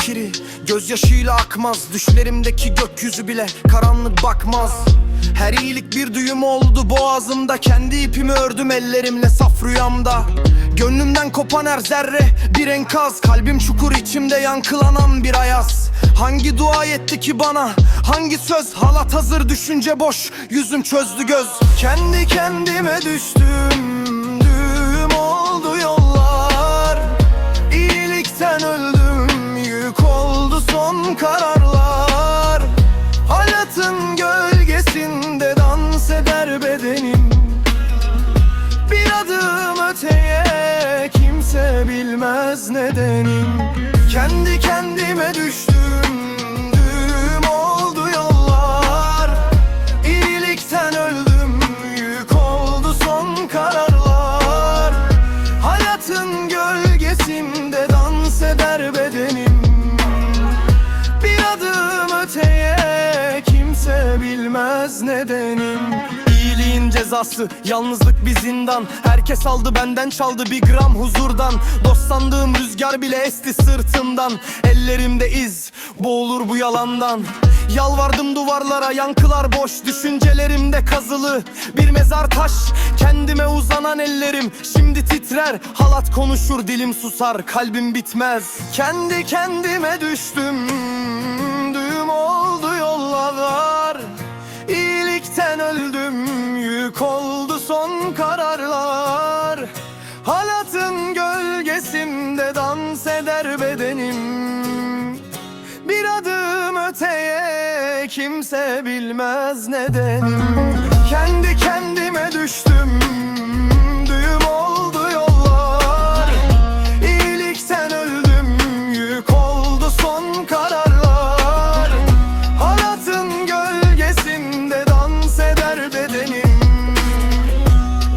kiri Gözyaşıyla akmaz Düşlerimdeki gökyüzü bile karanlık bakmaz. Her iyilik bir düğüm oldu boğazımda Kendi ipimi ördüm ellerimle saf rüyamda. Gönlümden kopan her zerre bir enkaz Kalbim çukur içimde yankılanan bir ayaz. Hangi dua yetti ki bana? Hangi söz? Halat hazır düşünce boş Yüzüm çözdü göz. Kendi kendime düştüm bedenim bir adım öteye kimse bilmez nedenim Kendi kendime düştüm düğüm oldu yollar. İyilikten öldüm yük oldu son kararlar. Hayatın gölgesinde dans eder bedenim. Bir adım öteye kimse bilmez nedenim cezası. Yalnızlık bir zindan. Herkes aldı benden çaldı bir gram huzurdan. Dost sandığım rüzgar bile esti sırtımdan. Ellerimde iz boğulur bu yalandan. Yalvardım duvarlara yankılar boş. Düşüncelerimde kazılı bir mezar taş. Kendime uzanan ellerim şimdi titrer. Halat konuşur dilim susar kalbim bitmez. Kendi kendime düştüm eder bedenim. Bir adım öteye kimse bilmez nedenim. Kendi kendime düştüm Düğüm oldu yollar. İyilikten öldüm Yük oldu son kararlar. Halatın gölgesinde dans eder bedenim.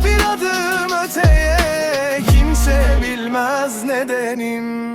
Bir adım öteye kimse bilmez nedenim.